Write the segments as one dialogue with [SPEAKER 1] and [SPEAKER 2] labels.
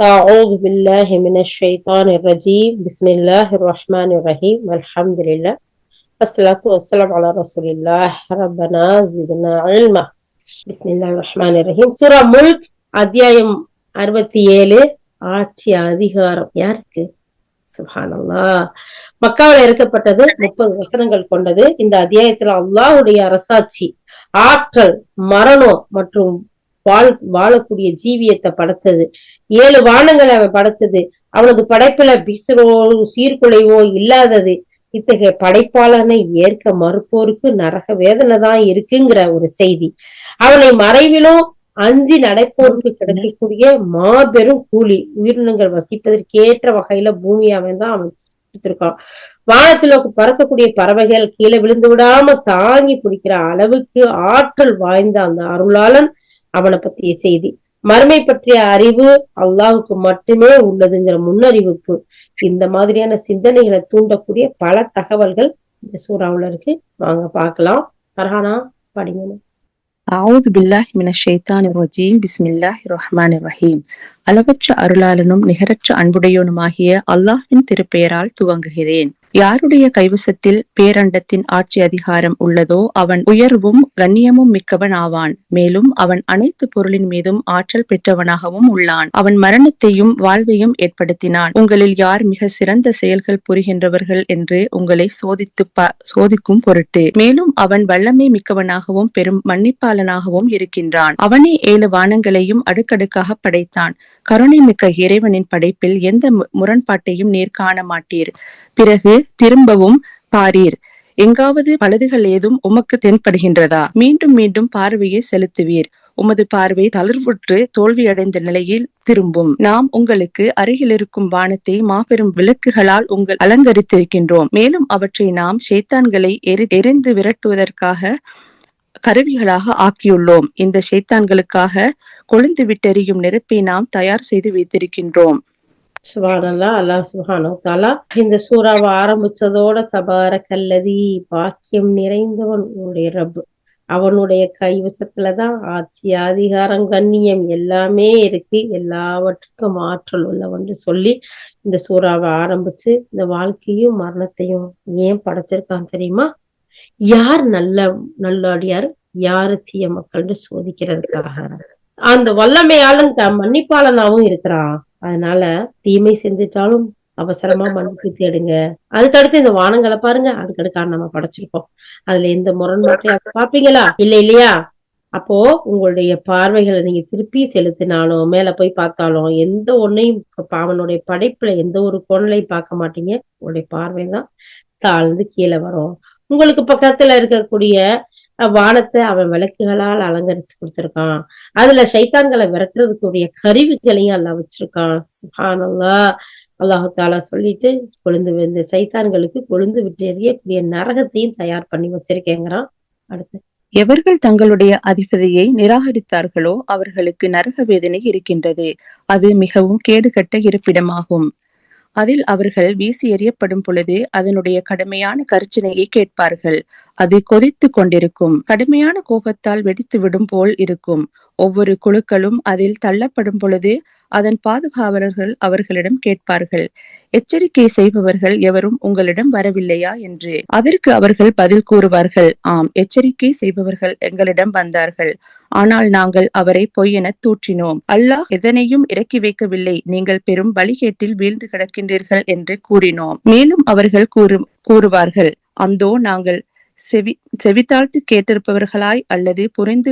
[SPEAKER 1] أعوذ بالله من الشيطان الرجيم بسم الله الرحمن الرحيم والحمد لله والصلاة والسلام على رسول الله ربنا زدنا علما بسم الله الرحمن الرحيم சூரா முல்க் அத்தியாயம் அறுபத்தி ஏழு ஆட்சி அதிகாரம் யாருக்கு சுபானல்லா மக்காவில் இறக்கப்பட்டது முப்பது வசனங்கள் கொண்டது இந்த அத்தியாயத்துல அல்லாஹ்வுடைய அரசாட்சி ஆற்றல் மரணம் மற்றும் வாழ் வாழக்கூடிய ஜீவியத்தை படைத்தது ஏழு வானங்களை அவன் படைச்சது அவனது படைப்புல பிசுரோ சீர்குலைவோ இல்லாதது. இத்தகைய படைப்பாளனை ஏற்க மறுப்போருக்கு நரக வேதனை தான் இருக்குங்கிற ஒரு செய்தி. அவனை மறைவிலும் அஞ்சி நடைப்போருக்கு கிடைக்கக்கூடிய மாபெரும் கூலி உயிரினங்கள் வசிப்பதற்கேற்ற வகையில பூமி அவன் தான் அவன் கொடுத்திருக்கான். வானத்துல பறக்கக்கூடிய பறவைகள் கீழே விழுந்து விடாம தாங்கி பிடிக்கிற அளவுக்கு ஆற்றல் வாய்ந்த அந்த அருளாளன் அவனை பத்திய செய்தி. மறுமை பற்றிய அறிவு அல்லாவுக்கு மட்டுமே உள்ளதுங்கிற முன்னறிவிப்பு. இந்த மாதிரியான சிந்தனைகளை தூண்டக்கூடிய பல தகவல்கள் இந்த சூறாவில் இருக்கு. வாங்க பார்க்கலாம். பரஹானா படிங்க.
[SPEAKER 2] அவுது பில்லாஹி மின ஷைத்தான் ரஜீம். பிஸ்மில்லாஹி ரஹ்மான் ரஹீம். அளவற்ற அருளாளனும் நிகரற்ற அன்புடையோனுமாகிய அல்லாஹின் திருப்பெயரால் துவங்குகிறேன். யாருடைய கைவசத்தில் பேரண்டத்தின் ஆட்சி அதிகாரம் உள்ளதோ அவன் உயர்வும் கண்ணியமும் மிக்கவன் ஆவான் மேலும் அவன் அனைத்து பொருளின் மீதும் ஆற்றல் பெற்றவனாகவும் உள்ளான். அவன் மரணத்தையும் வாழ்வையும் ஏற்படுத்தினான். உங்களில் யார் மிக சிறந்த செயல்கள் புரிகின்றவர்கள் என்று உங்களை சோதித்து சோதிக்கும் பொருட்டு. மேலும் அவன் வல்லமை மிக்கவனாகவும் பெரும் மன்னிப்பாளனாகவும் இருக்கின்றான். அவனே ஏழு வானங்களையும் அடுக்கடுக்காக படைத்தான். கருணை மிக்க இறைவனின் படைப்பில் எந்த முரண்பாட்டையும் நேர் காண மாட்டீர். பிறகு திரும்பவும் பாரீர். எங்காவது பழுதுகள் ஏதும் உமக்கு தென்படுகின்றதா? மீண்டும் மீண்டும் பார்வையை செலுத்துவீர். உமது பார்வை தளர்வுற்று தோல்வியடைந்த நிலையில் திரும்பும். நாம் உங்களுக்கு அருகில் இருக்கும் வானத்தை மாபெரும் விளக்குகளால் உங்கள் அலங்கரித்திருக்கின்றோம். மேலும் அவற்றை நாம் ஷேத்தான்களை எரி எரிந்து விரட்டுவதற்காக கருவிகளாக ஆக்கியுள்ளோம். இந்த ஷேத்தான்களுக்காக கொழுந்து விட்டெறியும் நெருப்பை நாம் தயார் செய்து வைத்திருக்கின்றோம்.
[SPEAKER 1] சுபானல்லா அல்லாஹ் சுபானோ தாலா இந்த சூறாவை ஆரம்பிச்சதோட தபார கல்லதி பாக்கியம் நிறைந்தவன் உன்னுடைய ரப்பு அவனுடைய கைவசத்துலதான் ஆட்சி அதிகாரம் கண்ணியம் எல்லாமே இருக்கு. எல்லாவற்றுக்கும் ஆற்றல் உள்ளவன் சொல்லி இந்த சூறாவை ஆரம்பிச்சு இந்த வாழ்க்கையும் மரணத்தையும் ஏன் படைச்சிருக்கான் தெரியுமா? யார் நல்ல நல்லடியார் யாரு தீய மக்கள்னு சோதிக்கிறதுக்காக? அந்த வல்லமையாளன் மன்னிப்பாளனாவும் இருக்கிறான். அதனால தீமை செஞ்சிட்டாலும் அவசரமா மன்னிப்பு தேடுங்க. அதுக்கடுத்து இந்த வானங்களை பாருங்க. அதுக்கடுக்கான நம்ம படைச்சிருக்கோம் அதுல எந்த முரண்பாட்டையும் பாப்பீங்களா இல்ல இல்லையா? அப்போ உங்களுடைய பார்வைகளை நீங்க திருப்பி செலுத்தினாலும் மேல போய் பார்த்தாலும் எந்த ஒன்னையும் அவனுடைய படைப்புல எந்த ஒரு கோணலையும் பார்க்க மாட்டீங்க. உங்களுடைய பார்வை தான் தாழ்ந்து கீழே வரும். உங்களுக்கு பக்கத்துல இருக்கக்கூடிய வானத்தை அவன் விளக்குகளால் அலங்கரிச்சு கொடுத்திருக்கான். அதுல சைத்தான்களை விரட்டுறதுக்குரிய கருவிகளையும் அல்ல வச்சிருக்கான். சுஹானல்லா. அல்லாஹாலா சொல்லிட்டு கொழுந்து இந்த சைத்தான்களுக்கு கொழுந்து விட்டு எறியக்கூடிய நரகத்தையும் தயார் பண்ணி வச்சிருக்கேங்கிறான். அடுத்து.
[SPEAKER 2] எவர்கள் தங்களுடைய அதிபதியை நிராகரித்தார்களோ அவர்களுக்கு நரக வேதனை இருக்கின்றது. அது மிகவும் கேடுகட்ட இருப்பிடமாகும். அதில் அவர்கள் வீசி எறியப்படும் பொழுது அதனுடைய கடுமையான கர்ச்சனையை கேட்பார்கள். அது கொதித்து கொண்டிருக்கும். கடுமையான கோபத்தால் வெடித்து விடும் போல் இருக்கும். ஒவ்வொரு குழுக்களும் அதில் தள்ளப்படும் பொழுது அதன் பாதுகாவலர்கள் அவர்களிடம் கேட்பார்கள் எச்சரிக்கை செய்பவர்கள் எவரும் உங்களிடம் வரவில்லையா? என்று. அதற்கு அவர்கள் பதில் கூறுவார்கள் ஆம் எச்சரிக்கை செய்பவர்கள் எங்களிடம் வந்தார்கள். ஆனால் நாங்கள் அவரை பொய்யென தூற்றினோம். அல்லாஹ் எதனையும் இறக்கி வைக்கவில்லை. நீங்கள் பெரும் வழிகேட்டில் வீழ்ந்து கிடக்கின்றீர்கள் என்று கூறினோம். மேலும் அவர்கள் கூறு கூறுவார்கள் அந்தோ நாங்கள் செவி செவித்தாழ்த்து கேட்டிருப்பவர்களாய் அல்லது புரிந்து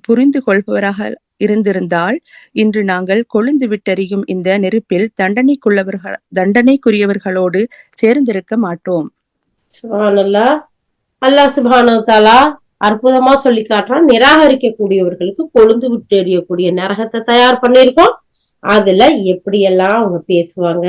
[SPEAKER 2] புரிந்து கொள்பவராக இருந்திருந்தால் இன்று நாங்கள் கொழுந்து விட்டறியும் இந்த நெருப்பில் தண்டனைக்குள்ளவர்கள் தண்டனைக்குரியவர்களோடு சேர்ந்திருக்க மாட்டோம்.
[SPEAKER 1] அல்லா சுபானு தாலா அற்புதமா சொல்லி காட்டுறான். நிராகரிக்க கூடியவர்களுக்கு கொழுந்து விட்டு எறியக்கூடிய நரகத்தை தயார் பண்ணிருக்கோம் அதுல எப்படி எல்லாம் அவங்க பேசுவாங்க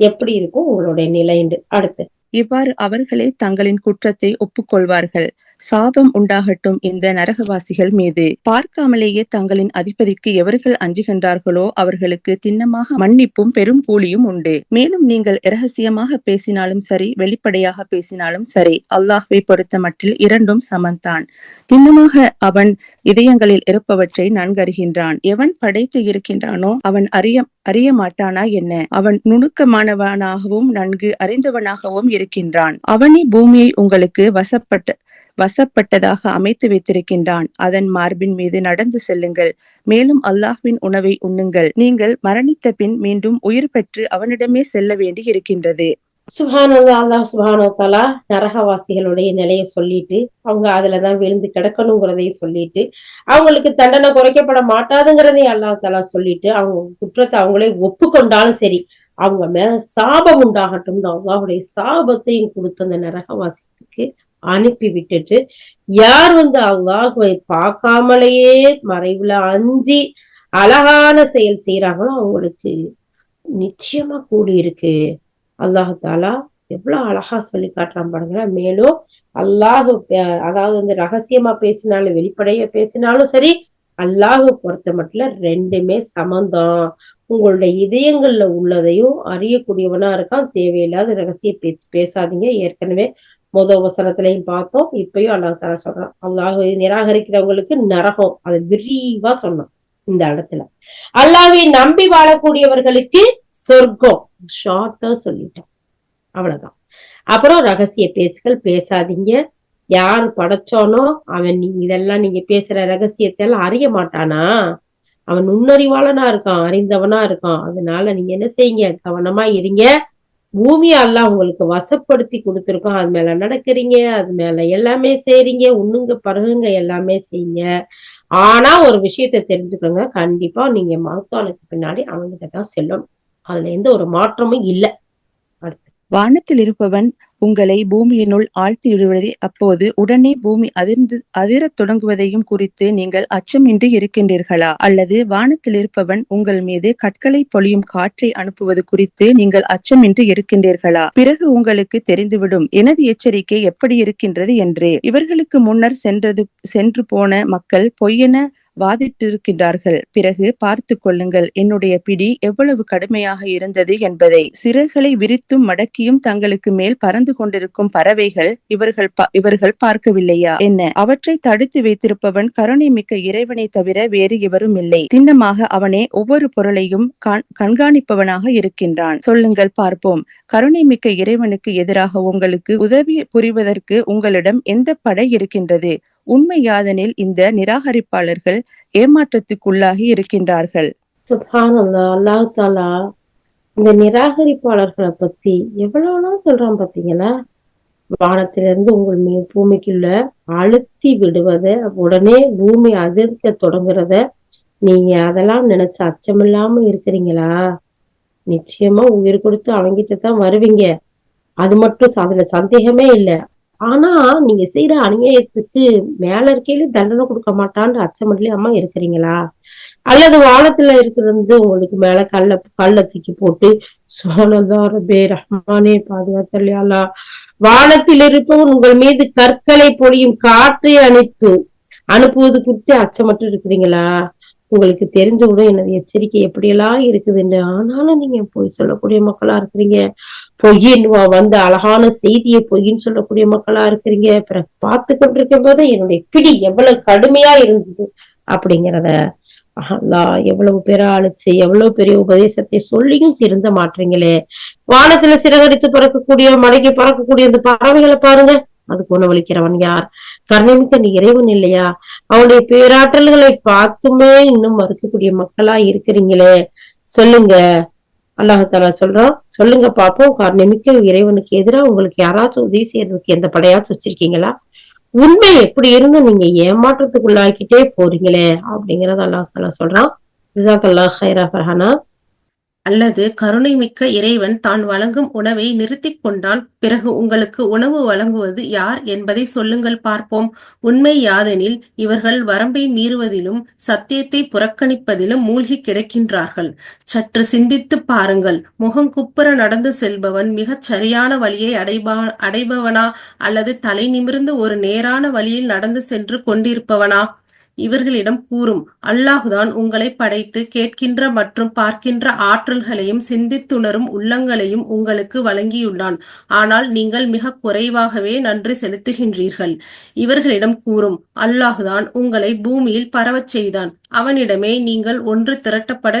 [SPEAKER 1] எப்படி இருக்கும் உங்களுடைய நிலைண்டு அடுத்து
[SPEAKER 2] இவ்வாறு அவர்களே தங்களின் குற்றத்தை ஒப்புக்கொள்வார்கள். சாபம் உண்டாகட்டும் இந்த நரகவாசிகள் மீது. பார்க்காமலேயே தங்களின் அதிபதிக்கு எவர்கள் அஞ்சுகின்றார்களோ அவர்களுக்கு திண்ணமாக மன்னிப்பும் பெரும் கூலியும் உண்டு. மேலும் நீங்கள் இரகசியமாக பேசினாலும் சரி வெளிப்படையாக பேசினாலும் சரி அல்லாஹ்வை பொறுத்த மட்டில் இரண்டும் சமன்தான் திண்ணமாக அவன் இதயங்களில் இருப்பவற்றை நன்கறிகின்றான். எவன் படைத்து இருக்கின்றானோ அவன் அறிய அறிய மாட்டானா என்ன? அவன் நுணுக்கமானவனாகவும் நன்கு அறிந்தவனாகவும் இருக்கின்றான். அவனே பூமியை உங்களுக்கு வசப்பட்ட வசப்பட்டதாக அமைத்து வைத்திருக்கின்றான். அதன் மார்பின் மீது நடந்து செல்லுங்கள். மேலும் அல்லாஹ்வின் உணவை உண்ணுங்கள். நீங்கள் மரணித்த பின் மீண்டும் உயிர் பெற்று அவனிடமே செல்ல வேண்டி இருக்கின்றது.
[SPEAKER 1] சுபானந்தா அல்லாஹ் சுபானோ தலா நரகவாசிகளுடைய நிலையை சொல்லிட்டு அவங்க அதுலதான் விழுந்து கிடக்கணுங்கிறதையும் சொல்லிட்டு அவங்களுக்கு தண்டனை குறைக்கப்பட மாட்டாதுங்கிறதையும் அல்லாஹ் தலா சொல்லிட்டு அவங்க குற்றத்தை அவங்களே ஒப்புக்கொண்டாலும் சரி அவங்க மேல சாபம் உண்டாகட்டும். அல்லாஹுடைய சாபத்தையும் கொடுத்த அந்த நரகவாசிக்கு அனுப்பி விட்டுட்டு யார் வந்து அல்லாஹுவை பார்க்காமலேயே மறைவுல அஞ்சி அழகான செயல் செய்யறாங்களோ அவங்களுக்கு நிச்சயமா கூடி இருக்கு. அல்லாஹு தாலா எவ்வளவு அழகா சொல்லி காட்டுறான் பாருங்களா. மேலும் அல்லாஹு அதாவது வந்து ரகசியமா பேசினாலும் வெளிப்படைய பேசினாலும் சரி அல்லாஹு பொறுத்த மட்டும் ரெண்டுமே சமந்தம் உங்களுடைய இதயங்கள்ல உள்ளதையும் அறியக்கூடியவனா இருக்கான். தேவையில்லாத ரகசிய பேசாதீங்க. ஏற்கனவே முத வசனத்திலையும் பார்த்தோம். இப்பயும் அல்லாஹ் தர சொல்றான். அல்லாஹ் நிராகரிக்கிறவங்களுக்கு நரகம். அதை விரிவா சொன்னான் இந்த இடத்துல. அல்லாஹை நம்பி வாழக்கூடியவர்களுக்கு சொர்க்கம். ஷார்ட்டா சொல்லிட்டான். அவ்வளவுதான். அப்புறம் ரகசிய பேச்சுக்கள் பேசாதீங்க. யார் படைச்சானோ அவன் நீங்க இதெல்லாம் நீங்க பேசுற ரகசியத்தை எல்லாம் அறிய மாட்டானா? அவன் நுண்ணறிவாளனா இருக்கான் அறிந்தவனா இருக்கான். அதனால நீங்க என்ன செய்யுங்க? கவனமா இருங்க. பூமி எல்லாம் உங்களுக்கு வசப்படுத்தி கொடுத்துருக்கோம். அது மேல நடக்கிறீங்க அது மேல எல்லாமே செய்றீங்க உண்ணுங்க பருகுங்க எல்லாமே செய்யுங்க. ஆனா ஒரு விஷயத்தை தெரிஞ்சுக்கோங்க. கண்டிப்பா நீங்க மருத்துவனுக்கு பின்னாடி அவங்ககிட்ட தான் செல்லணும். அதுல எந்த ஒரு மாற்றமும் இல்லை.
[SPEAKER 2] வானத்தில் இருப்பவன் உங்களை பூமியினுள் ஆழ்த்தி விடுவதை அப்போது உடனே பூமி அதிர்ந்து அதிரத் தொடங்குவதையும் குறித்து நீங்கள் அச்சமின்றி இருக்கின்றீர்களா? அல்லது வானத்தில் இருப்பவன் உங்கள் மீது கற்களை பொழியும் காற்றை அனுப்புவது குறித்து நீங்கள் அச்சமின்றி இருக்கின்றீர்களா? பிறகு உங்களுக்கு தெரிந்துவிடும் எனது எச்சரிக்கை எப்படி இருக்கின்றது என்று. இவர்களுக்கு முன்னர் சென்றது சென்று போன மக்கள் பொய்யென வாதிட்டிருக்கின்றார்கள். பிறகு பார்த்து கொள்ளுங்கள் என்னுடைய பிடி எவ்வளவு கடுமையாக இருந்தது என்பதை. சிறகுகளை விரித்தும் மடக்கியும் தங்களுக்கு மேல் பறந்து கொண்டிருக்கும் பறவைகள் இவர்கள் பா- இவர்கள் பார்க்கவில்லையா? என்ன? அவற்றை தடுத்து வைத்திருப்பவன் கருணை மிக்க இறைவனை தவிர வேறு எவரும் இல்லை. திண்ணமாக அவனே ஒவ்வொரு பொருளையும் கண்- கண்காணிப்பவனாக இருக்கின்றான். சொல்லுங்கள் பார்ப்போம். கருணை மிக்க இறைவனுக்கு எதிராக உங்களுக்கு உதவி புரிவதற்கு உங்களிடம் எந்த படை இருக்கின்றது? உண்மை யாதெனில் இந்த நிராகரிப்பாளர்கள் ஏமாற்றத்துக்குள்ளாகி இருக்கின்றார்கள்.
[SPEAKER 1] அல்லாஹ் தாலா இந்த நிராகரிப்பாளர்களை பத்தி எவ்வளவுலாம் சொல்றான் பாத்தீங்களா வானத்திலிருந்து உங்கள் மீ பூமிக்குள்ள அழுத்தி விடுவத உடனே பூமி அதிர்க்க தொடங்குறத நீங்க அதெல்லாம் நினைச்சு அச்சமில்லாம இருக்கிறீங்களா? நிச்சயமா உயிர் கொடுத்து அவங்கிட்ட தான் வருவீங்க. அது மட்டும் அதுல சந்தேகமே இல்லை. ஆனா நீங்க செய்யற அநியாயத்துக்கு மேல இருக்கையில தண்டனை கொடுக்க மாட்டான்னு அம்மா இருக்கிறீங்களா? அல்லது வானத்துல இருக்கிறது உங்களுக்கு மேல கல்ல கல்ல தூக்கி போட்டு சோனதாரபே ரஹ்மானே பாதுகாத்தல்லையாலா வானத்தில் இருப்பவன் உங்கள் மீது கற்களை பொழியும் காற்றை அனுப்பு அனுப்புவது குறித்து அச்சமற்று இருக்கிறீங்களா? உங்களுக்கு தெரிஞ்சவுடன் எனது எச்சரிக்கை எப்படியெல்லாம் இருக்குதுன்னு ஆனாலும் நீங்க போய் சொல்லக்கூடிய மக்களா இருக்கிறீங்க. பொய்யின் வந்து அழகான செய்தியை பொய்ன்னு சொல்லக்கூடிய மக்களா இருக்கிறீங்க. பிறகு பார்த்து கொண்டிருக்கும் போது என்னுடைய பிடி எவ்வளவு கடுமையா இருந்தது அப்படிங்கிறத அல்லாஹ் எவ்வளவு பேரா அழைச்சு எவ்வளவு பெரிய உபதேசத்தை சொல்லியும் திருந்த மாட்டீங்களே. வானத்துல சிறகடித்து பறக்கக்கூடிய மலைக்கு பறக்கக்கூடிய அந்த பறவைகளை பாருங்க. அதுக்கு உணவளிக்கிறவன் யார்? கருணைமிக்க நீ இறைவன் இல்லையா? அவனுடைய பேராற்றல்களை பார்த்துமே இன்னும் மறுக்கக்கூடிய மக்களா இருக்கிறீங்களே. சொல்லுங்க. அல்லாஹாலா சொல்றான் சொல்லுங்க பாப்போம் கருணைமிக்க இறைவனுக்கு எதிராக உங்களுக்கு யாராச்சும் உதவி செய்யறதுக்கு எந்த படையாச்சும் வச்சிருக்கீங்களா? உண்மை எப்படி இருந்து நீங்க ஏமாற்றத்துக்குள்ளாக்கிட்டே போறீங்களே அப்படிங்கறத அல்லாஹ் சொல்றான். ஜிசாக் அல்லாஹ் ஹைரா ஃபர்ஹானா.
[SPEAKER 3] அல்லது கருணைமிக்க இறைவன் தான் வழங்கும் உணவை நிறுத்திக் கொண்டால் பிறகு உங்களுக்கு உணவு வழங்குவது யார் என்பதை சொல்லுங்கள் பார்ப்போம். உண்மை யாதெனில் இவர்கள் வரம்பை மீறுவதிலும் சத்தியத்தை புறக்கணிப்பதிலும் மூழ்கி கிடக்கின்றார்கள். சற்று சிந்தித்துப் பாருங்கள். முகம் குப்புற நடந்து செல்பவன் மிகச் சரியான வழியை அடைபா அடைபவனா அல்லது தலை நிமிர்ந்து ஒரு நேரான வழியில் நடந்து சென்று கொண்டிருப்பவனா? இவர்களிடம் கூறும் அல்லாஹுதான் உங்களை படைத்து கேட்கின்ற மற்றும் பார்க்கின்ற ஆற்றல்களையும் சிந்தித்துணரும் உள்ளங்களையும் உங்களுக்கு வழங்கியுள்ளான். ஆனால் நீங்கள் மிக குறைவாகவே நன்றி செலுத்துகின்றீர்கள். இவர்களிடம் கூறும் அல்லாஹுதான் உங்களை பூமியில் பரவச் செய்தான். அவனிடமே நீங்கள் ஒன்று திரட்டப்பட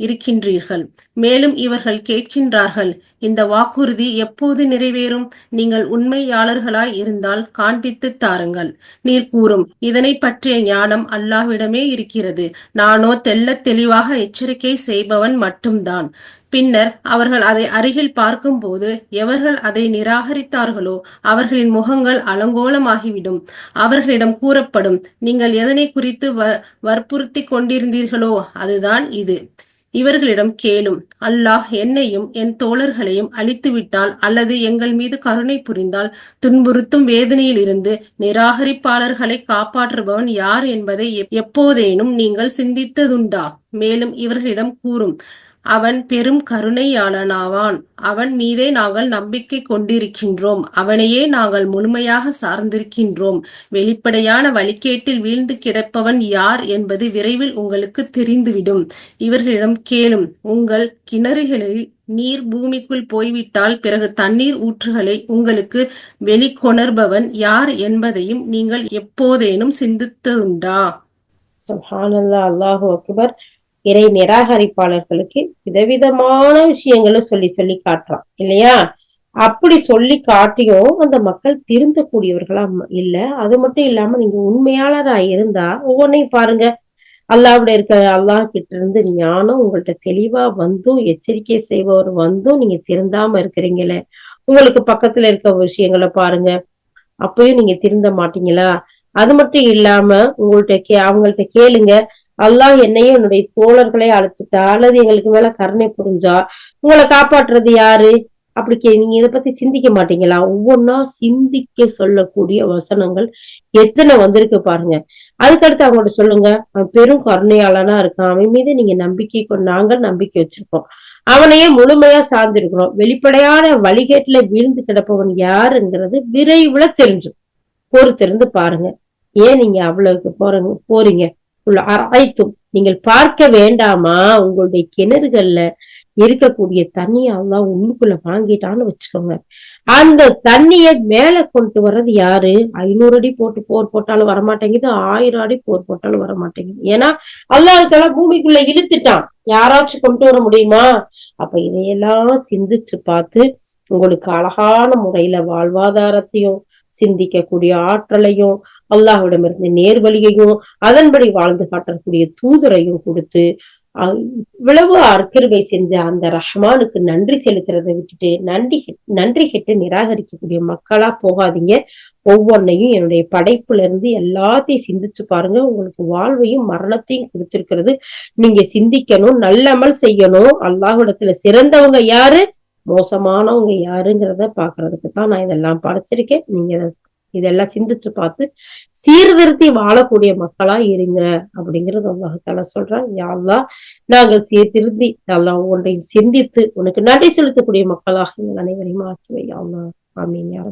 [SPEAKER 3] இருக்கின்றீர்கள். மேலும் இவர்கள் கேட்கின்றார்கள் இந்த வாக்குறுதி எப்போது நிறைவேறும்? நீங்கள் உண்மையாளர்களாய் இருந்தால் காண்பித்து தாருங்கள். நீர் கூறும் இதனை பற்றிய ஞானம் அல்லாஹ்விடமே இருக்கிறது. நானோ தெள்ளத் தெளிவாக எச்சரிக்கை செய்பவன் மட்டும்தான். பின்னர் அவர்கள் அதை அருகில் பார்க்கும்போது எவர்கள் அதை நிராகரித்தார்களோ அவர்களின் முகங்கள் அலங்கோலமாகிவிடும். அவர்களிடம் கூறப்படும் நீங்கள் எதனை குறித்து வ வற்புறுத்தி கொண்டிருந்தீர்களோ அதுதான் இது. இவர்களிடம் கேளும். அல்லாஹ் என்னையும் என் தோழர்களையும் அழித்துவிட்டால் அல்லது எங்கள் மீது கருணை புரிந்தால் துன்புறுத்தும் வேதனையில் இருந்து நிராகரிப்பாளர்களை காப்பாற்றுபவன் யார் என்பதை எப்போதேனும் நீங்கள் சிந்தித்ததுண்டா? மேலும் இவர்களிடம் கூறும். அவன் பெரும் கருணையாளனாவான். அவன் மீதே நாங்கள் நம்பிக்கை கொண்டிருக்கின்றோம். அவனையே நாங்கள் முழுமையாக சார்ந்திருக்கின்றோம். வெளிப்படையான வழிகேட்டில் வீழ்ந்து கிடப்பவன் யார் என்பது விரைவில் உங்களுக்கு தெரிந்துவிடும். இவர்களிடம் கேளும். உங்கள் கிணறுகளில் நீர் பூமிக்குள் போய்விட்டால் பிறகு தண்ணீர் ஊற்றுகளை உங்களுக்கு வெளிக்கொணர்பவன் யார் என்பதையும் நீங்கள் எப்போதேனும் சிந்தித்ததுண்டா?
[SPEAKER 1] அல்லாஹு அக்பர். இறை நிராகரிப்பாளர்களுக்கு விதவிதமான விஷயங்களை சொல்லி சொல்லி காட்டுறான் இல்லையா? அப்படி சொல்லி காட்டியும் அந்த மக்கள் திருந்தக்கூடியவர்களா கூடியவர்களா இல்ல. அது மட்டும் இல்லாம நீங்க உண்மையாளரா இருந்தா ஒவ்வொன்றையும் பாருங்க. அல்லாஹ்வுடைய இருக்க அல்லாஹ் கிட்ட இருந்து ஞானம் உங்கள்ட்ட தெளிவா வந்தும் எச்சரிக்கை செய்பவர் வந்தும் நீங்க திருந்தாம இருக்கிறீங்களே. உங்களுக்கு பக்கத்துல இருக்க விஷயங்களை பாருங்க. அப்பயும் நீங்க திருந்த மாட்டீங்களா? அது மட்டும் இல்லாம உங்கள்ட்ட கே அவங்கள்ட்ட கேளுங்க. அல்லாஹ் என்னையும் என்னுடைய தோழர்களை அழைச்சிட்டா அல்லது எங்களுக்கு மேல கருணை புரிஞ்சா உங்களை காப்பாற்றுறது யாரு? அப்படி நீங்க இதை பத்தி சிந்திக்க மாட்டீங்களா? ஒவ்வொன்னா சிந்திக்க சொல்லக்கூடிய வசனங்கள் எத்தனை வந்திருக்கு பாருங்க. அதுக்கடுத்து அவங்கள்ட்ட சொல்லுங்க. அவன் பெரும் கருணையாளனா இருக்கான். அவன் மீது நீங்க நம்பிக்கை கொண்டு நாங்கள் நம்பிக்கை வச்சிருக்கோம். அவனையே முழுமையா சார்ந்திருக்கிறோம். வெளிப்படையான வழிகேட்டுல வீழ்ந்து கிடப்பவன் யாருங்கிறது விரைவுல தெரிஞ்சும். பொறுத்திருந்து பாருங்க. ஏன் நீங்க அவ்வளவுக்கு போறங்க போறீங்க? அரைத்தும் நீங்கள் பார்க்க வேண்டாமா? உங்களுடைய கிணறுகள்ல இருக்கக்கூடிய தண்ணியை அல்லாஹ் உள்ளுக்குள்ள வாங்கிட்டான்னு வச்சுக்கோங்க. அந்த தண்ணிய மேல கொண்டு வர்றது யாரு? ஐநூறு அடி போட்டு போர் போட்டாலும் வரமாட்டேங்குது ஆயிரம் அடி போர் போட்டாலும் வரமாட்டேங்குது. ஏன்னா அல்லாஹால பூமிக்குள்ள இழுத்துட்டான். யாராச்சும் கொண்டு வர முடியுமா? அப்ப இதையெல்லாம் சிந்திச்சு பார்த்து உங்களுக்கு அழகான முறையில வாழ்வாதாரத்தையும் சிந்திக்கக்கூடிய ஆற்றலையும் அல்லாஹ்விடமிருந்து நேர்வழியையும் அதன்படி வாழ்ந்து காட்டக்கூடிய தூதரையும் கொடுத்து அஹ் இவ்வளவு அற்கிருவை செஞ்ச அந்த ரஹ்மானுக்கு நன்றி செலுத்துறதை விட்டுட்டு நன்றி நன்றி கெட்டு நிராகரிக்கக்கூடிய மக்களா போகாதீங்க. ஒவ்வொன்னையும் என்னுடைய படைப்புல இருந்து எல்லாத்தையும் சிந்திச்சு பாருங்க. உங்களுக்கு வாழ்வையும் மரணத்தையும் கொடுத்திருக்கிறது. நீங்க சிந்திக்கணும் நல்லமல் செய்யணும். அல்லாஹ்விடத்துல சிறந்தவங்க யாரு? மோசமானவங்க யாருங்கிறத பாக்குறதுக்கு தான் நான் இதெல்லாம் படைச்சிருக்கேன். நீங்க இதெல்லாம் சிந்திச்சு பார்த்து சீர்திருத்தி வாழக்கூடிய மக்களா இருங்க அப்படிங்கறத அல்லாஹால சொல்றான். யா நாங்கள் சீர்திருத்தி எல்லாம் ஒன்றையும் சிந்தித்து உனக்கு நன்றி செலுத்தக்கூடிய மக்களாக எங்கள் அனைவரையும் ஆக்கி வை. யா அல்லாஹ் ஆமீன். யா